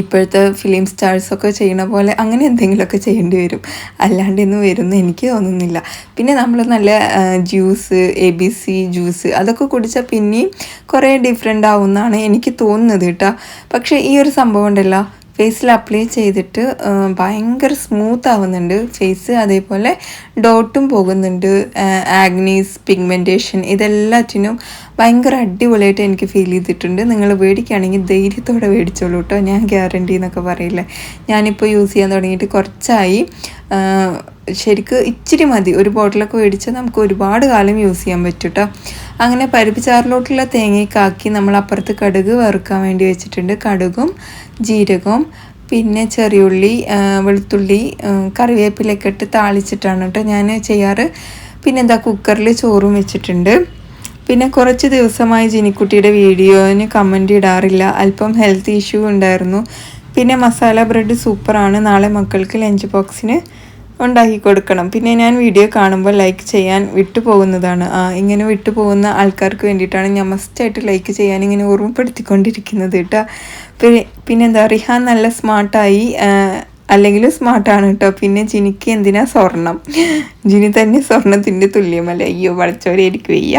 S2: ഇപ്പോഴത്തെ ഫിലിം സ്റ്റാർസൊക്കെ ചെയ്യണ പോലെ അങ്ങനെ എന്തെങ്കിലുമൊക്കെ ചെയ്യേണ്ടി വരും. അല്ലാണ്ട് ഇന്ന് വരുമെന്ന് എനിക്ക് തോന്നുന്നില്ല. പിന്നെ നമ്മൾ നല്ല juice A B C juice അതൊക്കെ കുടിച്ചാൽ പിന്നെയും കുറേ ഡിഫറെന്റ് ആവുമെന്നാണ് എനിക്ക് തോന്നുന്നത് കേട്ടോ. പക്ഷേ ഈ ഒരു സംഭവം ഉണ്ടല്ലോ. ഫേസിൽ അപ്ലൈ ചെയ്തിട്ട് ഭയങ്കര സ്മൂത്ത് ആവുന്നുണ്ട്. ഫേസ് അതേപോലെ ഡോട്ടും പോകുന്നുണ്ട്. ആഗ്നീസ് പിഗ്മെന്റേഷൻ ഇതെല്ലാറ്റിനും ഭയങ്കര അടിപൊളിയായിട്ട് എനിക്ക് ഫീൽ ചെയ്തിട്ടുണ്ട്. നിങ്ങൾ മേടിക്കുകയാണെങ്കിൽ ധൈര്യത്തോടെ മേടിച്ചോളൂ കേട്ടോ ഞാൻ ഗ്യാരണ്ടി എന്നൊക്കെ പറയില്ലേ. ഞാനിപ്പോൾ യൂസ് ചെയ്യാൻ തുടങ്ങിയിട്ട് കുറച്ചായി. ശരിക്ക് ഇച്ചിരി മതി. ഒരു ബോട്ടിലൊക്കെ മേടിച്ചാൽ നമുക്ക് ഒരുപാട് കാലം യൂസ് ചെയ്യാൻ പറ്റും കേട്ടോ അങ്ങനെ പരിപ്പിച്ചാറിലോട്ടുള്ള തേങ്ങയ്ക്കാക്കി തേങ്ങയൊക്കെ നമ്മൾ അപ്പുറത്ത് കടുക് വറുക്കാൻ വേണ്ടി വെച്ചിട്ടുണ്ട്. കടുകും ജീരകവും പിന്നെ ചെറിയുള്ളി വെളുത്തുള്ളി കറിവേപ്പിലൊക്കെ ഇട്ട് താളിച്ചിട്ടാണ് കേട്ടോ ഞാൻ ചെയ്യാറ്. പിന്നെന്താ കുക്കറിൽ ചോറും വെച്ചിട്ടുണ്ട്. പിന്നെ കുറച്ച് ദിവസമായി ജിനിക്കുട്ടിയുടെ വീഡിയോന് കമന്റ് ഇടാറില്ല. അല്പം ഹെൽത്ത് ഇഷ്യൂ ഉണ്ടായിരുന്നു. പിന്നെ മസാല ബ്രെഡ് സൂപ്പറാണ്. നാളെ മക്കൾക്ക് ലഞ്ച് ബോക്സിന് ഉണ്ടാക്കി കൊടുക്കണം. പിന്നെ ഞാൻ വീഡിയോ കാണുമ്പോൾ ലൈക്ക് ചെയ്യാൻ വിട്ടുപോകുന്നതാണ്. ആ ഇങ്ങനെ വിട്ടുപോകുന്ന ആൾക്കാർക്ക് വേണ്ടിയിട്ടാണ് ഞാൻ മസ്റ്റായിട്ട് ലൈക്ക് ചെയ്യാൻ ഇങ്ങനെ ഓർമ്മപ്പെടുത്തിക്കൊണ്ടിരിക്കുന്നത് കേട്ടോ. പിന്നെ പിന്നെന്താ റിഹാൻ നല്ല സ്മാർട്ടായി അല്ലെങ്കിലും സ്മാർട്ടാണ് കേട്ടോ പിന്നെ ജിനിക്ക് എന്തിനാ സ്വർണം? ജിനി തന്നെ സ്വർണത്തിന്റെ തുല്യമല്ല? അയ്യോ വളച്ചോരെ എനിക്ക് വയ്യ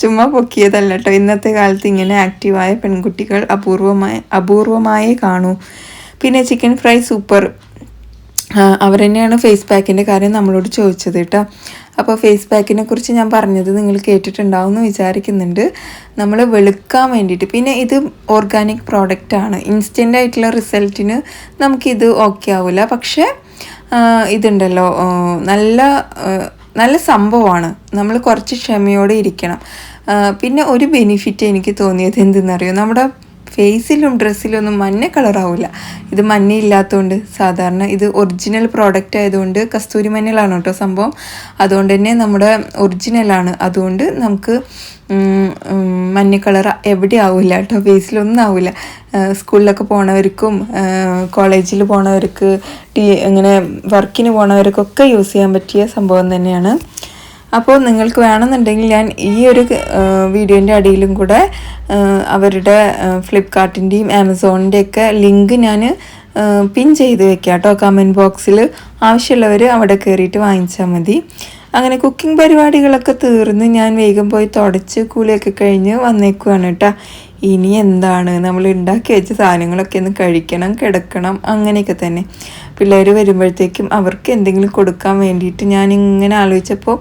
S2: ചുമ്മാ പൊക്കിയതല്ല കേട്ടോ ഇന്നത്തെ കാലത്ത് ഇങ്ങനെ ആക്റ്റീവായ പെൺകുട്ടികൾ അപൂർവമായി അപൂർവമായേ കാണൂ. പിന്നെ ചിക്കൻ ഫ്രൈ സൂപ്പർ അവർ തന്നെയാണ് ഫേസ് പാക്കിന്റെ കാര്യം നമ്മളോട് ചോദിച്ചത് കേട്ടോ. അപ്പോൾ ഫേസ് പാക്കിനെ കുറിച്ച് ഞാൻ പറഞ്ഞത് നിങ്ങൾ കേട്ടിട്ടുണ്ടാവും എന്ന് വിചാരിക്കുന്നുണ്ട്. നമ്മൾ വെളുക്കാൻ വേണ്ടിയിട്ട്. പിന്നെ ഇത് ഓർഗാനിക് പ്രോഡക്റ്റ് ആണ്. ഇൻസ്റ്റന്റ് ആയിട്ടുള്ള റിസൾട്ടിന് നമുക്കിത് ഓക്കെ ആവില്ല പക്ഷേ ഇതുണ്ടല്ലോ നല്ല നല്ല സംഭവമാണ്. നമ്മൾ കുറച്ച് ക്ഷമയോടെ ഇരിക്കണം. പിന്നെ ഒരു ബെനിഫിറ്റ് എനിക്ക് തോന്നിയത് എന്തെന്നറിയോ? നമ്മുടെ ഫേസിലും ഡ്രസ്സിലും ഒന്നും മഞ്ഞ കളറാവില്ല ഇത് മഞ്ഞയില്ലാത്തതുകൊണ്ട് സാധാരണ ഇത് ഒറിജിനൽ പ്രോഡക്റ്റ് ആയതുകൊണ്ട് കസ്തൂരി മഞ്ഞളാണ് കേട്ടോ സംഭവം. അതുകൊണ്ട് തന്നെ നമ്മുടെ ഒറിജിനലാണ് അതുകൊണ്ട് നമുക്ക് മഞ്ഞ കളർ എവിടെ ആവില്ല കേട്ടോ. ഫേസിലൊന്നും ആവില്ല സ്കൂളിലൊക്കെ പോണവർക്കും കോളേജിൽ പോണവർക്ക് ടീ ഇങ്ങനെ വർക്കിന് പോണവർക്കൊക്കെ യൂസ് ചെയ്യാൻ പറ്റിയ സംഭവം തന്നെയാണ്. അപ്പോൾ നിങ്ങൾക്ക് വേണമെന്നുണ്ടെങ്കിൽ ഞാൻ ഈ ഒരു വീഡിയോന്റെ അടിയിലും കൂടെ അവരുടെ ഫ്ലിപ്കാർട്ടിന്റെയും ആമസോണിന്റെയൊക്കെ ലിങ്ക് ഞാൻ പിൻ ചെയ്ത് വെക്കാം കേട്ടോ. കമന്റ് ബോക്സിൽ ആവശ്യമുള്ളവർ അവിടെ കയറിയിട്ട് വാങ്ങിച്ചാൽ മതി. അങ്ങനെ കുക്കിംഗ് പരിപാടികളൊക്കെ തീർന്ന് ഞാൻ വേഗം പോയി തുടച്ച് കൂലിയൊക്കെ കഴിഞ്ഞ് വന്നേക്കുവാണ് കേട്ടോ. ഇനി എന്താണ്? നമ്മൾ ഉണ്ടാക്കി വെച്ച സാധനങ്ങളൊക്കെ ഒന്ന് കഴിക്കണം കിടക്കണം അങ്ങനെയൊക്കെ തന്നെ. പിള്ളേർ വരുമ്പോഴത്തേക്കും അവർക്ക് എന്തെങ്കിലും കൊടുക്കാൻ വേണ്ടിയിട്ട് ഞാൻ ഇങ്ങനെ ആലോചിച്ചപ്പോൾ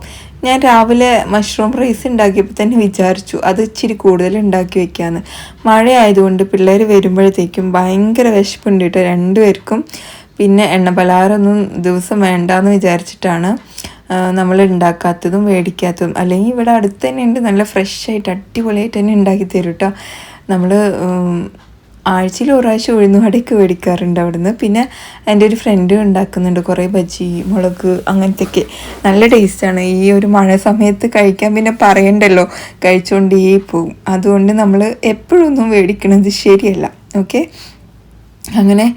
S2: ഞാൻ രാവിലെ മഷ്റൂം റൈസ് ഉണ്ടാക്കിയപ്പോൾ തന്നെ വിചാരിച്ചു അത് ഇച്ചിരി കൂടുതൽ ഉണ്ടാക്കി വെക്കാമെന്ന് മഴ ആയതുകൊണ്ട് പിള്ളേർ വരുമ്പോഴത്തേക്കും ഭയങ്കര വിശപ്പുണ്ട് കേട്ടോ രണ്ടുപേർക്കും പിന്നെ എണ്ണ പലഹാരമൊന്നും ദിവസം വേണ്ടാന്ന് വിചാരിച്ചിട്ടാണ് നമ്മൾ ഉണ്ടാക്കാത്തതും മേടിക്കാത്തതും അല്ലെങ്കിൽ ഇവിടെ അടുത്ത് തന്നെ ഉണ്ട് നല്ല ഫ്രഷ് ആയിട്ട് അടിപൊളിയായിട്ട് തന്നെ ഉണ്ടാക്കി തരും കേട്ടോ നമ്മൾ ആഴ്ചയിൽ ഒരു പ്രാവശ്യം ഉഴുന്നുവടയൊക്കെ മേടിക്കാറുണ്ട് അവിടുന്ന്. പിന്നെ എന്റെ ഒരു ഫ്രണ്ട് ഉണ്ടാക്കുന്നുണ്ട്. കുറേ ബജി മുളക് അങ്ങനത്തെയൊക്കെ. നല്ല ടേസ്റ്റാണ് ഈ ഒരു മഴ സമയത്ത് കഴിക്കാൻ പിന്നെ പറയണ്ടല്ലോ. കഴിച്ചുകൊണ്ടേ പോവും. അതുകൊണ്ട് നമ്മൾ എപ്പോഴൊന്നും മേടിക്കണത് ശരിയല്ല. ഓക്കെ അങ്ങനെ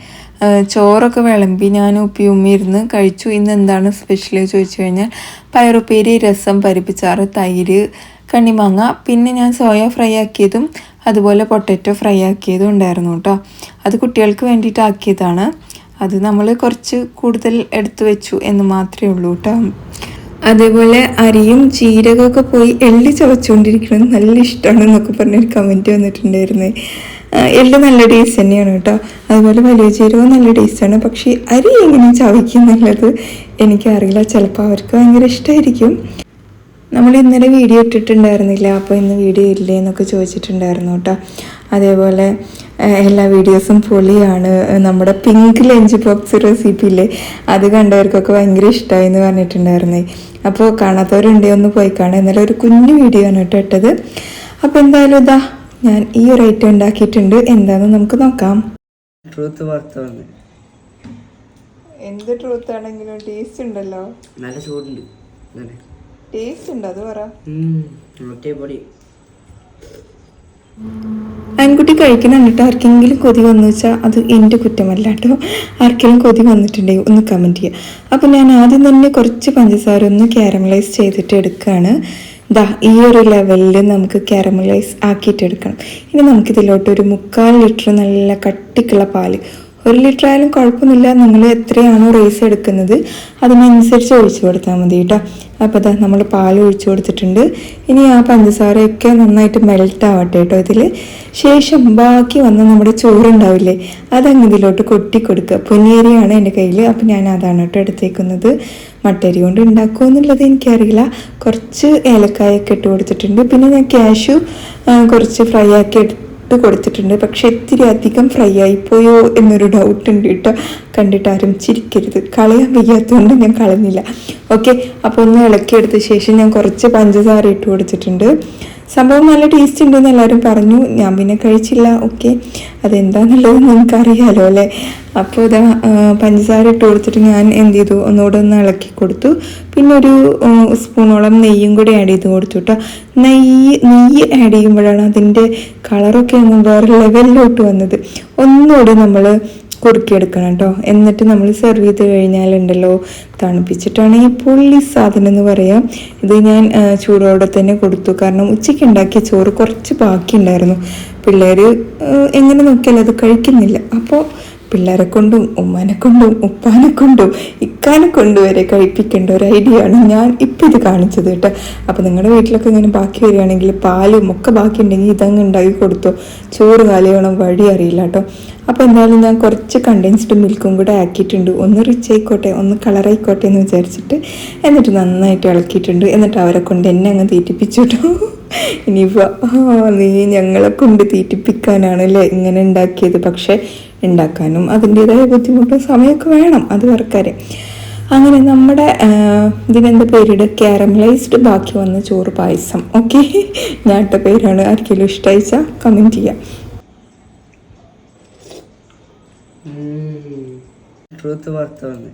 S2: ചോറൊക്കെ വിളമ്പി ഞാൻ ഉപ്പി ഉമ്മി ഇരുന്ന് കഴിച്ചു. ഇന്ന് എന്താണ് സ്പെഷ്യൽ ചോദിച്ചു കഴിഞ്ഞാൽ പയറുപ്പേരി രസം പരിപ്പിച്ചാറ് തൈര് കണ്ണിമാങ്ങ. പിന്നെ ഞാൻ സോയ ഫ്രൈ ആക്കിയതും അതുപോലെ പൊട്ടറ്റോ ഫ്രൈ ആക്കിയതും ഉണ്ടായിരുന്നു കേട്ടോ. അത് കുട്ടികൾക്ക് വേണ്ടിയിട്ട് ആക്കിയതാണ്. അത് നമ്മൾ കുറച്ച് കൂടുതൽ എടുത്തു വെച്ചു എന്ന് മാത്രമേ ഉള്ളൂ കേട്ടോ. അതേപോലെ അരിയും ജീരകമൊക്കെ പോയി എള്ളി ചവച്ചുകൊണ്ടിരിക്കുന്നത് നല്ല ഇഷ്ടമാണ് എന്നൊക്കെ പറഞ്ഞൊരു കമന്റ് വന്നിട്ടുണ്ടായിരുന്നേ. എള്ളി നല്ല ടേസ്റ്റ് തന്നെയാണ് കേട്ടോ. അതുപോലെ വലിയ ജീരകവും നല്ല ടേസ്റ്റാണ് പക്ഷേ അരി എങ്ങനെ ചവയ്ക്കുന്നുള്ളത് എനിക്കറിയില്ല. ചിലപ്പോൾ അവർക്ക് ഭയങ്കര ഇഷ്ടമായിരിക്കും നമ്മൾ ഇന്നലെ വീഡിയോ ഇട്ടിട്ടുണ്ടായിരുന്നില്ല. അപ്പോൾ ഇന്ന് വീഡിയോ ഇല്ലേ എന്നൊക്കെ ചോദിച്ചിട്ടുണ്ടായിരുന്നു കേട്ടോ. അതേപോലെ എല്ലാ വീഡിയോസും പൊളിയാണ്. നമ്മുടെ പിങ്ക് ലഞ്ച് ബോക്സ് റെസിപ്പി ഇല്ലേ? അത് കണ്ടവർക്കൊക്കെ ഭയങ്കര ഇഷ്ടമായി എന്ന് പറഞ്ഞിട്ടുണ്ടായിരുന്നേ. അപ്പോൾ കാണാത്തവരുണ്ടേ ഒന്ന് പോയി കാണാം. ഇന്നലെ ഒരു കുഞ്ഞു വീഡിയോ ആണ് കേട്ടോ ഇട്ടത്. അപ്പോൾ എന്തായാലും ഇതാ ഞാൻ ഈ ഒരു ഐറ്റം ഉണ്ടാക്കിയിട്ടുണ്ട്. എന്താണെന്ന് നമുക്ക് നോക്കാം.
S1: ട്രൂത്ത് വന്ന്
S2: എന്ത് ട്രൂത്ത് ആണെങ്കിലും ടേസ്റ്റ് ഉണ്ടല്ലോ.
S1: നല്ല ചൂടുണ്ട്.
S2: ടേസ്റ്റ് ഉണ്ട് അത് പറ. ആൺകുട്ടി കഴിക്കണം കേട്ടോ ആർക്കെങ്കിലും കൊതി വന്നു വെച്ചാൽ അത് എന്റെ കുറ്റമല്ല കേട്ടോ. ആർക്കെങ്കിലും കൊതി വന്നിട്ടുണ്ടെങ്കിൽ ഒന്ന് കമന്റ് ചെയ്യുക അപ്പോൾ ഞാൻ ആദ്യം തന്നെ കുറച്ച് പഞ്ചസാര ഒന്ന് കാരമലൈസ് ചെയ്തിട്ട് എടുക്കുകയാണ് ദാ ഈ ഒരു ലെവലിൽ നമുക്ക് കാരമലൈസ് ആക്കിയിട്ട് എടുക്കണം. ഇനി നമുക്കിതിലോട്ട് ഒരു മുക്കാൽ ലിറ്റർ നല്ല കട്ടിക്കുള്ള പാൽ ഒരു ലിറ്റർ ആയാലും കുഴപ്പമൊന്നുമില്ല. നിങ്ങൾ എത്രയാണോ റൈസ് എടുക്കുന്നത് അതിനനുസരിച്ച് ഒഴിച്ചു കൊടുത്താൽ മതി കേട്ടോ. അപ്പോൾ അതാ നമ്മൾ പാൽ ഒഴിച്ചു കൊടുത്തിട്ടുണ്ട്. ഇനി ആ പഞ്ചസാരയൊക്കെ നന്നായിട്ട് മെൽറ്റ് ആവട്ടെ കേട്ടോ ഇതിൽ ശേഷം ബാക്കി വന്ന നമ്മുടെ ചോറുണ്ടാവില്ലേ അതങ്ങ് ഇതിലോട്ട് കൊട്ടി കൊടുക്കുക. പൊന്നിയരിയാണ് എന്റെ കയ്യിൽ അപ്പോൾ ഞാൻ അതാണ് കേട്ടോ എടുത്തേക്കുന്നത്. മട്ടരി കൊണ്ട് ഉണ്ടാക്കുമോ എന്നുള്ളത് എനിക്കറിയില്ല. കുറച്ച് ഏലക്കായൊക്കെ ഇട്ട് കൊടുത്തിട്ടുണ്ട്. പിന്നെ ഞാൻ ക്യാഷു കുറച്ച് ഫ്രൈ ആക്കി എടുത്ത് ഇട്ട് കൊടുത്തിട്ടുണ്ട്. പക്ഷെ ഇത്തിരി അധികം ഫ്രൈ ആയിപ്പോയോ എന്നൊരു ഡൗട്ട് ഉണ്ട് കേട്ടോ. കണ്ടിട്ട് ആരും ചിരിക്കരുത്. കളയാൻ വയ്യാത്തതുകൊണ്ട് ഞാൻ കളഞ്ഞില്ല. ഓക്കെ അപ്പോൾ ഒന്ന് ഇളക്കിയെടുത്ത ശേഷം ഞാൻ കുറച്ച് പഞ്ചസാര ഇട്ട് കൊടുത്തിട്ടുണ്ട്. സംഭവം നല്ല ടേസ്റ്റ് ഉണ്ടെന്ന് എല്ലാവരും പറഞ്ഞു. ഞാൻ പിന്നെ കഴിച്ചില്ല. ഓക്കെ അതെന്താണെന്നുള്ളത് നിങ്ങൾക്ക് അറിയാലോ അല്ലേ? അപ്പോൾ ഇത് പഞ്ചസാര ഇട്ട് കൊടുത്തിട്ട് ഞാൻ എന്ത് ചെയ്തു? ഒന്നുകൂടെ ഒന്ന് ഇളക്കി കൊടുത്തു. പിന്നെ ഒരു സ്പൂണോളം നെയ്യും കൂടി ആഡ് ചെയ്ത് കൊടുത്തു കേട്ടോ നെയ്യ് നെയ്യ് ആഡ് ചെയ്യുമ്പോഴാണ് അതിന്റെ കളറൊക്കെ ഒന്ന് വേറെ ലെവലിലോട്ട് വന്നത്. ഒന്നുകൂടി നമ്മൾ കുറുക്കിയെടുക്കണം കേട്ടോ എന്നിട്ട് നമ്മൾ സെർവ് ചെയ്ത് കഴിഞ്ഞാലുണ്ടല്ലോ തണുപ്പിച്ചിട്ടാണ് ഈ പുള്ളി സാധനം എന്ന് പറയാം. ഇത് ഞാൻ ചൂടോടെ തന്നെ കൊടുത്തു. കാരണം ഉച്ചയ്ക്ക് ഉണ്ടാക്കിയ ചോറ് കുറച്ച് ബാക്കിയുണ്ടായിരുന്നു പിള്ളേർ എങ്ങനെ നോക്കിയാലും അത് കഴിക്കുന്നില്ല. അപ്പോൾ പിള്ളേരെ കൊണ്ടും ഉമ്മാനെ കൊണ്ടും ഉപ്പാനെ കൊണ്ടും ഇക്കാനെ കൊണ്ടും വരെ കഴിപ്പിക്കേണ്ട ഒരു ഐഡിയ ആണ് ഞാൻ ഇപ്പം ഇത് കാണിച്ചത് കേട്ടോ. അപ്പോൾ നിങ്ങളുടെ വീട്ടിലൊക്കെ ഇങ്ങനെ ബാക്കി വരികയാണെങ്കിൽ പാലും ഒക്കെ ബാക്കി ഉണ്ടെങ്കിൽ ഇതങ്ങ് ഉണ്ടാക്കി കൊടുത്തോ. ചോറ് കാലയോണം വഴി അറിയില്ല കേട്ടോ. അപ്പോൾ എന്തായാലും ഞാൻ കുറച്ച് കണ്ടൻസ്ഡ് മിൽക്കും കൂടെ ആക്കിയിട്ടുണ്ട്. ഒന്ന് റിച്ച് ആയിക്കോട്ടെ ഒന്ന് കളർ ആയിക്കോട്ടെ എന്ന് വിചാരിച്ചിട്ട് എന്നിട്ട് നന്നായിട്ട് ഇളക്കിയിട്ടുണ്ട്. എന്നിട്ട് അവരെ കൊണ്ട് എന്നെ അങ്ങ് തീറ്റിപ്പിച്ചു കേട്ടോ ഇനിയിപ്പോൾ നീ ഞങ്ങളെ കൊണ്ട് തീറ്റിപ്പിക്കാനാണല്ലേ ഇങ്ങനെ ഉണ്ടാക്കിയത്. പക്ഷേ ഉണ്ടാക്കാനും അതിന്റേതായ ബുദ്ധിമുട്ടും സമയമൊക്കെ വേണം. അത് വർക്കാരെ അങ്ങനെ നമ്മുടെ ഇതിനെന്ത് പേരിട്? കാരമലൈസ്ഡ് ബാക്കി വന്ന ചോറ് പായസം. ഓക്കെ ഞാട്ട പേരാണ്. ആർക്കെങ്കിലും ഇഷ്ടമായിച്ചാൽ കമന്റ് ചെയ്യാം.
S1: ട്രൂത്ത് പുറത്ത് വന്ന്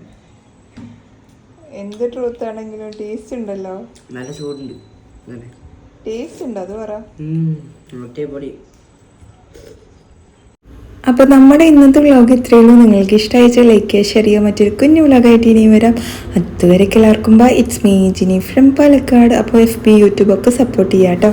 S2: എന്ത് ട്രൂത്ത് ആണെങ്കിലും ടേസ്റ്റ് ഉണ്ടല്ലോ.
S1: നല്ല ചൂടുണ്ട്.
S2: ടേസ്റ്റ് ഉണ്ട്? അത് പറ.
S1: പൊടി
S2: അപ്പോൾ നമ്മുടെ ഇന്നത്തെ വ്ലോഗ് ഇത്രയേ ഉള്ളൂ. നിങ്ങൾക്ക് ഇഷ്ടമായിച്ചാൽ ലൈക്ക് ചെയ്യുക ഷെയർ ചെയ്യുക. മറ്റൊരു കുഞ്ഞു വ്ളോഗായിട്ട് ഇനിയും വരാം. അതുവരെയൊക്കെ എല്ലാവർക്കും bye it's me Jini from Palakkad. അപ്പോൾ എഫ് ബി യൂട്യൂബൊക്കെ സപ്പോർട്ട് ചെയ്യാം കേട്ടോ